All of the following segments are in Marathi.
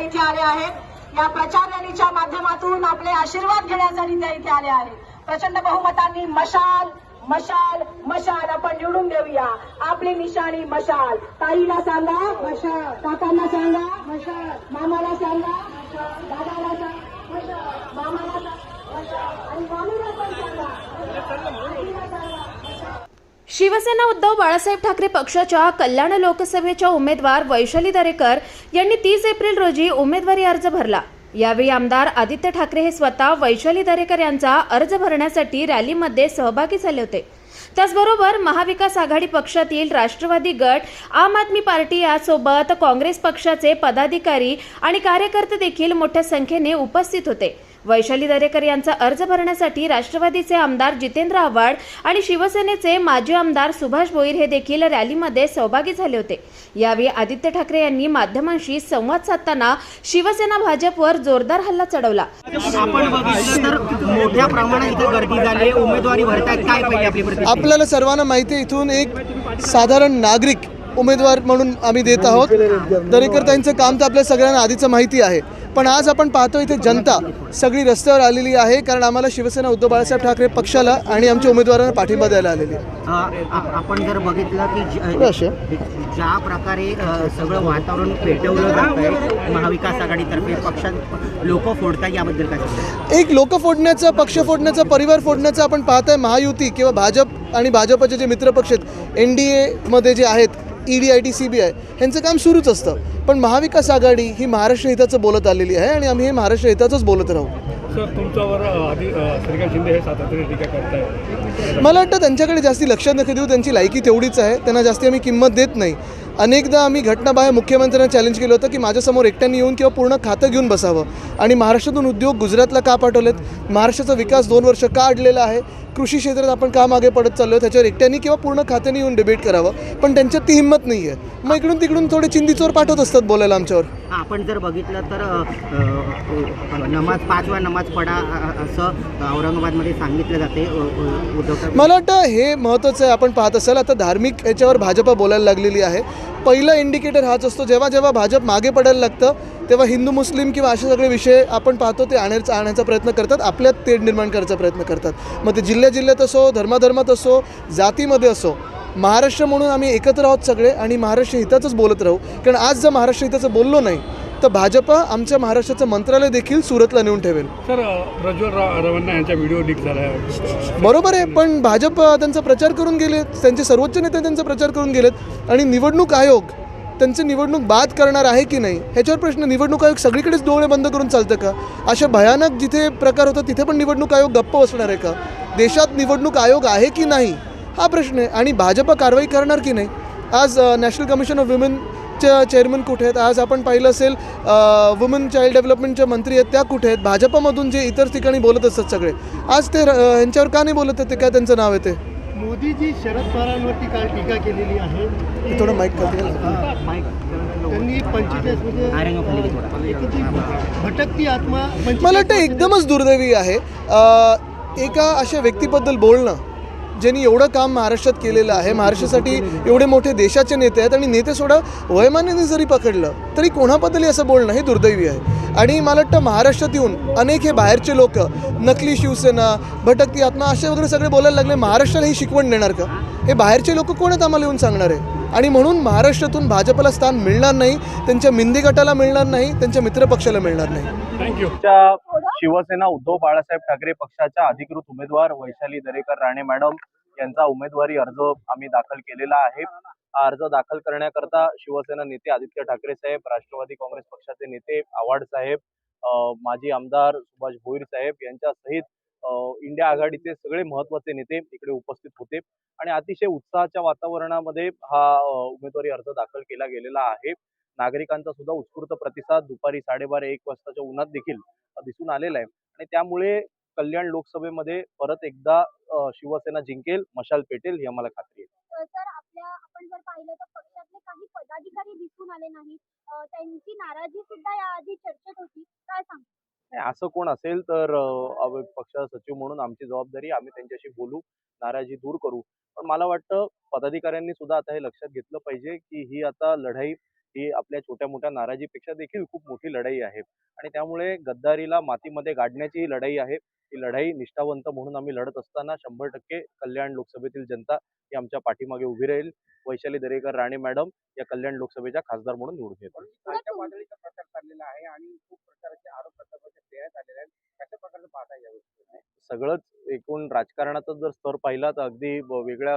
त्या इथे आल्या आहेत. या प्रचार रॅलीच्या माध्यमातून आपले आशीर्वाद घेण्यासाठी त्या इथे आल्या आहेत. प्रचंड बहुमतांनी मशाल मशाल मशाल आपण निवडून देऊया. आपली निशाणी मशाल. ताईला सांगा. मशाल. काकांना सांगा. मशाल. मामाला सांगा. मशाल. दादाला सांगा. मशाल. मामाला सांगा. मशाल. आणि मामीला पण सांगा. शिवसेना उद्धव बाळासाहेब ठाकरे पक्षाच्या कल्याण लोकसभेच्या उमेदवार वैशाली दरेकर यांनी तीस एप्रिल रोजी उमेदवारी अर्ज भरला. यावेळी आमदार आदित्य ठाकरे हे स्वतः वैशाली दरेकर यांचा अर्ज भरण्यासाठी रॅलीमध्ये सहभागी झाले होते. त्याचबरोबर महाविकास आघाडी पक्षातील राष्ट्रवादी गट आम आदमी पार्टी यासोबत काँग्रेस पक्षाचे पदाधिकारी आणि कार्यकर्ते देखील मोठ्या संख्येने उपस्थित होते. वैशाली दरेकर यांचा अर्ज भरण्यासाठी राष्ट्रवादीचे आमदार जितेंद्र आव्हाड आणि शिवसेनेचे माजी आमदार सुभाष भोईर हे देखील रॅलीमध्ये सहभागी झाले होते. यावेळी आदित्य ठाकरे यांनी माध्यमांशी संवाद साधताना शिवसेना भाजपवर जोरदार हल्ला चढवला. मोठ्या प्रमाणात इथे गर्दी झाली आहे. उमेदवारी काय पाहिजे आपल्याला सर्वांना माहिती आहे इथून एक साधारण नागरिक उमेदवार म्हणून आम्ही देत आहोत. दरेकर त्यांचं काम तर आपल्या सगळ्यांना आधीचं माहिती आहे. पण आज आपण पाहतो इथे जनता सगळी रस्त्यावर आलेली आहे कारण आम्हाला शिवसेना उद्धव बाळासाहेब ठाकरे पक्षाला आणि आमच्या उमेदवारांना पाठिंबा द्यायला आलेली आपण जर बघितलं की ज्या प्रकारे सगळं वातावरण पेटवलं जात महाविकास आघाडीतर्फे पक्षात लोक फोडतात याबद्दल काय एक लोक फोडण्याचा पक्ष फोडण्याचा परिवार फोडण्याचा आपण पाहताय महायुती किंवा भाजप आणि भाजपचे जे मित्रपक्ष आहेत एन डी एमध्ये जे आहेत E ED I T C B I ह्यांचं काम सुरूच असतं. पण महाविकास आघाडी ही महाराष्ट्र हिताचं बोलत आलेली आहे आणि आम्ही हे महाराष्ट्र हिताचंच बोलत राहू. सर तुमच्यावर आधी श्रीकांत शिंदे हे सातत्याने टीका करताय मला वाटतं त्यांच्याकडे जास्ती लक्ष नका देऊ त्यांची लायकी तेवढीच आहे त्यांना जास्ती आम्ही किंमत देत नाही. अनेकदा आम्ही घटनाबाह्य मुख्यमंत्र्यांना चॅलेंज केलं होतं की माझ्यासमोर एकट्याने येऊन किंवा पूर्ण खातं घेऊन बसावं. आणि महाराष्ट्रातून उद्योग गुजरातला का पाठवलेत? महाराष्ट्राचा विकास दोन वर्ष का अडलेला आहे? कृषी क्षेत्रात आपण का मागे पडत चाललो आहे त्याच्यावर एकट्याने किंवा पूर्ण खात्याने येऊन डिबेट करावं पण त्यांच्यात ती हिंमत नाही आहे मग इकडून तिकडून थोडे चिंदीचोर पाठवत असतात बोलायला आमच्यावर. आपण जर बघितलं तर अ, अ, नमाज पाचवा नमाज पडा अ, असं औरंगाबादमध्ये सांगितलं जाते अ, अ, उद्धव ठाकरे. मला वाटतं हे महत्त्वाचं आहे. आपण पाहत असाल आता धार्मिक याच्यावर भाजपा बोलायला लागलेली आहे. पहिला इंडिकेटर हाच असतो. जेव्हा जेव्हा भाजप मागे पडायला लागतं तेव्हा हिंदू मुस्लिम किंवा असे सगळे विषय आपण पाहतो ते आणायचा आणायचा प्रयत्न करतात आपल्यात तेढ निर्माण करायचा प्रयत्न करतात. मग ते जिल्ह्या जिल्ह्यात असो धर्माधर्मात असो जातीमध्ये असो महाराष्ट्र म्हणून आम्ही एकत्र आहोत सगळे आणि महाराष्ट्र हिताचंच बोलत राहू. कारण आज जर महाराष्ट्र हिताचं बोललो नाही तर भाजपा आमच्या महाराष्ट्राचं मंत्रालय देखील सुरतला नेऊन ठेवेल. सर प्रज्वल रवांना यांचा व्हिडिओ लीक झाला बरोबर आहे पण भाजप त्यांचा प्रचार करून गेलेत त्यांचे सर्वोच्च नेते त्यांचा प्रचार करून गेलेत आणि निवडणूक आयोग त्यांची निवडणूक बाद करणार आहे की नाही ह्याच्यावर प्रश्न निवडणूक आयोग सगळीकडेच डोळे बंद करून चालतं का? अशा भयानक जिथे प्रकार होतात तिथे पण निवडणूक आयोग गप्प बसणार आहे का? देशात निवडणूक आयोग आहे की नाही? हा प्रश्न आहे आणि भाजप कारवाई करणार की नाही? आज नॅशनल कमिशन ऑफ वुमेनच्या चेअरमन कुठे आहेत? आज आपण पाहिलं असेल वुमन चाइल्ड डेव्हलपमेंटच्या मंत्री आहेत त्या कुठे आहेत? भाजपमधून जे इतर ठिकाणी बोलत असतात सगळे. आज ते अ, ह्यांच्यावर का नाही बोलत आहेत? ते काय त्यांचं नाव आहे ते? मोदीजी शरद पवारांवरती काल टीका केलेली आहे. थोडं माईक घ्या. त्यांनी भटकती आत्मा मला वाटतं एकदमच दुर्दैवी आहे. एका अशा व्यक्तीबद्दल बोलणं ज्यांनी एवढं काम महाराष्ट्रात केलेलं आहे महाराष्ट्रासाठी एवढे मोठे देशाचे नेते आहेत आणि नेते सोडा वयमानाने जरी पकडलं तरी कोणाबद्दलही असं बोलणं हे दुर्दैवी आहे. आणि मला वाटतं महाराष्ट्रात येऊन अनेक हे बाहेरचे लोक नकली शिवसेना भटकती आत्मा असे वगैरे सगळे बोलायला लागले महाराष्ट्राला ही शिकवण देणार का? हे बाहेरचे लोक कोण आहेत आम्हाला येऊन सांगणार आहे? आणि म्हणून महाराष्ट्रातून भाजपला स्थान मिळणार नाही त्यांच्या मिंदी गटाला मिळणार नाही त्यांच्या मित्रपक्षाला मिळणार नाही. थँक्यू शिवसेना उद्धव बाळासाहेब ठाकरे पक्षाच्या अधिकृत उमेदवार वैशाली दरेकर राणे मॅडम यांचा उमेदवारी अर्ज आम्ही दाखल केलेला आहे. हा अर्ज दाखल करण्याकरता शिवसेना नेते आदित्य ठाकरे साहेब राष्ट्रवादी काँग्रेस पक्षाचे नेते आव्हाड साहेब माजी आमदार सुभाष भोईर साहेब यांच्या सहित अ, इंडिया आघाडीचे सगळे महत्त्वाचे नेते इकडे उपस्थित होते आणि अतिशय उत्साहाच्या वातावरणामध्ये हा उमेदवारी अर्ज दाखल केला गेलेला आहे. नागरिकांचा सुद्धा उत्स्फूर्त प्रतिसाद दुपारी साडेबारा एक वाजताच्या उन्हात देखील दिसून आलेला आहे आणि त्यामुळे कल्याण लोकसभेमध्ये परत एकदा शिवसेना जिंकेल मशाल पेटेल ही आम्हाला खात्री आहे. सर आपल्या आपण जर पाहिलं तर पक्षातले काही पदाधिकारी दिसून आले नाहीत. त्यांची नाराजी सुद्धा याआधी चर्चेत होती. काय सांग नाही, असं कोण असेल तर अ, पक्ष सचिव म्हणून आमची जबाबदारी आम्ही त्यांच्याशी बोलू नाराजी दूर करू. पण मला वाटतं पदाधिकाऱ्यांनी सुद्धा आता हे लक्षात घेतलं पाहिजे की ही आता लढाई ही आपल्या छोट्या मोठ्या नाराजीपेक्षा देखील खूप मोठी लढाई आहे. आणि त्यामुळे गद्दारीला मातीमध्ये गाडण्याची ही लढाई आहे. ही लढाई निष्ठावंत म्हणून आम्ही लढत असताना शंभर टक्के कल्याण लोकसभेतील जनता ही आमच्या पाठीमागे उभी राहील. वैशाली दरेकर राणे मॅडम या कल्याण लोकसभेच्या खासदार म्हणून निवडून येतात प्रचार चाललेला आहे आणि खूप प्रचाराचे आरोप प्रत्यारोप देण्यात आलेले आहेत. कशा प्रकारचं पाहता या गोष्टी सगळंच एकूण राजकारणाचा जर स्तर पाहिला तर अगदी वेगळ्या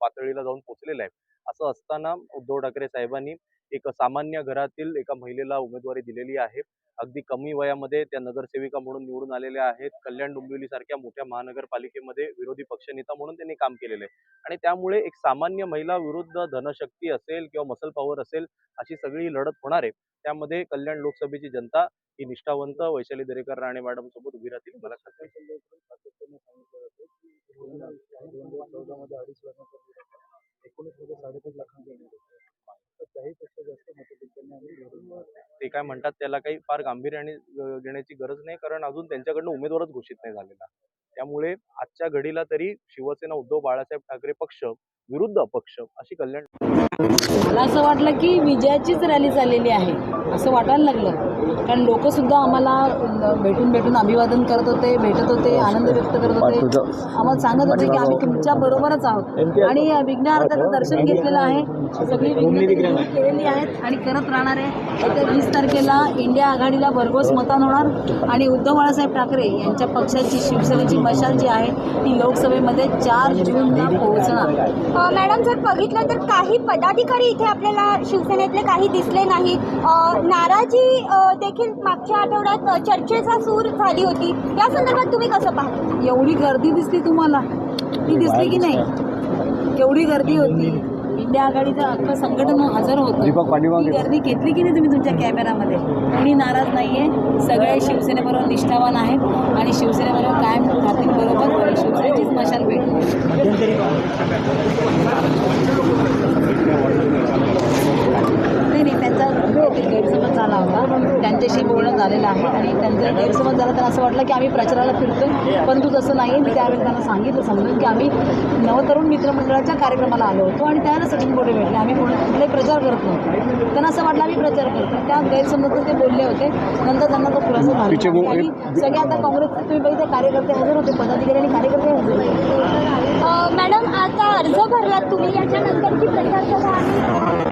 पातळीला जाऊन पोचलेला आहे. असं असताना उद्धव ठाकरे साहेबांनी एक सामान्य घरातील एका महिलेला उमेदवारी दिलेली आहे. अगदी कमी वयामध्ये त्या नगरसेविका म्हणून निवडून आलेल्या आहेत. कल्याण डोंबिवली सारख्या मोठ्या महानगरपालिकेमध्ये विरोधी पक्षनेता म्हणून त्यांनी काम केलेलं आहे. आणि त्यामुळे एक सामान्य महिला विरुद्ध धनशक्ती असेल किंवा मसल पॉवर असेल अशी सगळी लढत होणार आहे. त्यामध्ये कल्याण लोकसभेची जनता ही निष्ठावंत वैशाली दरेकर राणे मॅडम सोबत उभी राहतील. मला खात्री आहे. ते काय म्हणतात त्याला काही फार गांभीर्याने घेण्याची गरज नाही कारण अजून त्यांच्याकडनं उमेदवारच घोषित नाही झालेला. त्यामुळे आजच्या घडीला तरी शिवसेना उद्धव बाळासाहेब ठाकरे पक्ष विरुद्ध अपक्ष अशी कल्याण मला असं वाटलं की विजयाचीच रॅली चाललेली आहे असं वाटायला लागलं. कारण लोक सुद्धा आम्हाला भेटून भेटून अभिवादन करत होते भेटत होते आनंद व्यक्त करत होते. आम्हाला सांगत होते की आम्ही तुमच्या बरोबरच आहोत. आणि विघ्नहर्त्याचं दर्शन घेतलेलं आहे. सगळी विघ्न केलेली आहेत आणि करत राहणार आहे. येत्या वीस तारखेला इंडिया आघाडीला भरघोस मतान होणार. आणि उद्धव बाळासाहेब ठाकरे यांच्या पक्षाची शिवसेनेची मशाल जी आहे ती लोकसभेमध्ये चार जूनला पोहोचणार. अ, मॅडम जर बघितलं तर काही पदाधिकारी इथे आपल्याला शिवसेनेतले काही दिसले नाही. अ, नाराजी देखील मागच्या आठवड्यात चर्चेचा सूर झाली होती. या संदर्भात तुम्ही कसं पाहता? एवढी गर्दी दिसली तुम्हाला? ती दिसली की नाही? केवढी गर्दी होती? इंडिया आघाडीचं अख्खं संघटन हजर होतं. गर्दी घेतली की नाही तुम्ही तुमच्या कॅमेरामध्ये? कोणी नाराज नाहीये. सगळे शिवसेनेबरोबर निष्ठावान आहेत आणि शिवसेनेबरोबर कायम राहतील बरोबर आणि शिवसेनेचीच मशाल भेटणार नाही नाही त्यांचा गैरसमज झाला होता. त्यांच्याशी बोलणं झालेलं आहे आणि त्यांचा गैरसमज झाला तर असं वाटलं की आम्ही प्रचाराला फिरतोय. परंतु तसं नाही. मी त्यावेळी त्यांना सांगितलं समजून की आम्ही नवतरुण मित्रमंडळाच्या कार्यक्रमाला आलो होतो आणि त्यावेळेला सचिन बोडे भेटले आम्ही कोण कुठलाही प्रचार करत नव्हतो त्यांना असं वाटलं आम्ही प्रचार करतो त्या गैरसमजातून ते बोलले होते. नंतर त्यांना तो खुलासा झाला. आणि सगळे आता काँग्रेसचे तुम्ही बघितले कार्यकर्ते हजर होते. पदाधिकारी आणि कार्यकर्ते हजर होते. मॅडम आता अर्ज भरलात तुम्ही. याच्यानंतरची प्रचार सभा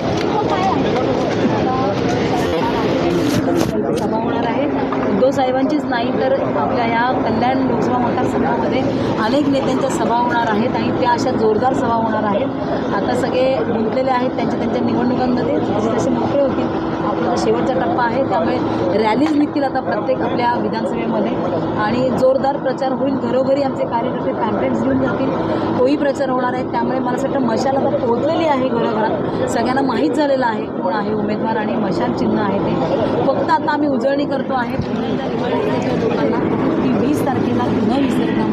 सभा होणार आहे. उद्धव साहेबांचीच नाही तर आपल्या या कल्याण लोकसभा मतदारसंघामध्ये अनेक नेत्यांच्या सभा होणार आहेत आणि त्या अशा जोरदार सभा होणार आहेत. आता सगळे गुंतलेले आहेत त्यांच्या त्यांच्या निवडणुकांमध्ये जसे जसे मोकळे होतील आपला शेवटचा टप्पा आहे. त्यामुळे रॅलीज निघतील आता प्रत्येक आपल्या विधानसभेमध्ये. आणि जोरदार प्रचार होईल. घरोघरी आमचे कार्यकर्ते पॅम्पलेट्स घेऊन जातील. तोही प्रचार होणार आहे. त्यामुळे मला असं वाटतं मशाल आता पोहोचलेली आहे घरोघरात. सगळ्यांना माहीत झालेलं आहे कोण आहे उमेदवार आणि मशाल चिन्ह आहे ते. फक्त आता आम्ही उजळणी करतो आहे पुन्हा एकदा लोकांना. की वीस तारखेला न विसरता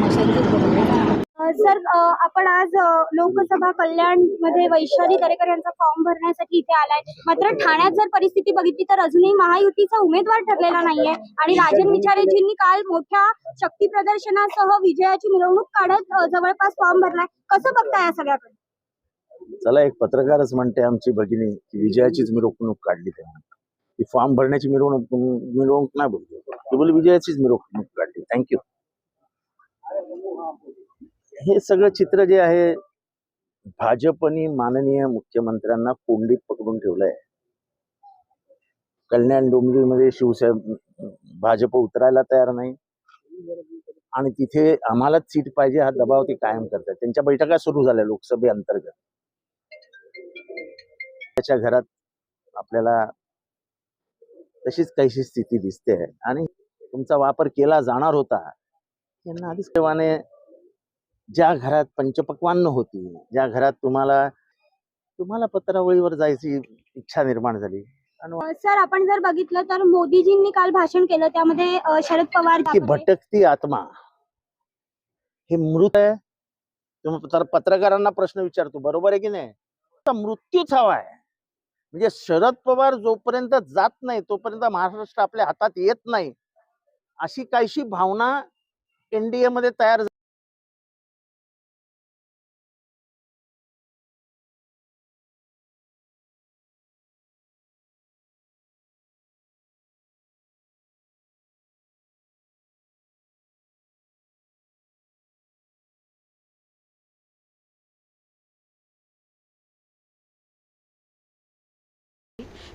अ, सर आपण आज लोकसभा कल्याणमध्ये वैशाली दरेकर यांचा फॉर्म भरण्यासाठी इथे आलाय. मात्र ठाण्यात जर परिस्थिती बघितली तर अजूनही महायुतीचा उमेदवार ठरलेला नाहीये. आणि राजन विचारेजींनी काल मोठ्या शक्ती प्रदर्शनासह विजयाची मिरवणूक काढत जवळपास फॉर्म भरलाय. कसं बघताय या सगळ्याकडे? चला एक पत्रकारच म्हणते आमची भगिनी की विजयाचीच मिरवणूक काढली त्यांनी. ती फॉर्म भरण्याची मिरवणूक मिरवणूक नाही बोलली ती विजयाचीच मिरवणूक काढली. थँक्यू हे सगळं चित्र जे आहे भाजपनी माननीय मुख्यमंत्र्यांना कोंडीत पकडून ठेवलंय. कल्याण डोंबिवलीमध्ये शिवसेना भाजप उतरायला तयार नाही. आणि तिथे आम्हालाच सीट पाहिजे हा दबाव ते कायम करतात. त्यांच्या बैठका सुरू झाल्या लोकसभेअंतर्गत. त्याच्या घरात आपल्याला तशीच काहीशी स्थिती दिसते आणि तुमचा वापर केला जाणार होता यांना आधीच तेव्हाने ज्या घरात पंचपक्वान्न होती ज्या घरात तुम्हाला तुम्हाला पत्रावळीवर जायची इच्छा निर्माण झाली. सर आपण जर बघितलं तर मोदीजींनी काल भाषण केलं त्यामध्ये शरद पवार की भटकती आत्मा. हे मृत आहे. तुम्ही तर पत्रकारांना प्रश्न विचारतो बरोबर आहे की नाही? मृत्यूच हवा आहे. म्हणजे शरद पवार जोपर्यंत जात नाही तोपर्यंत महाराष्ट्र आपल्या हातात येत नाही अशी काहीशी भावना एनडीए मध्ये तयार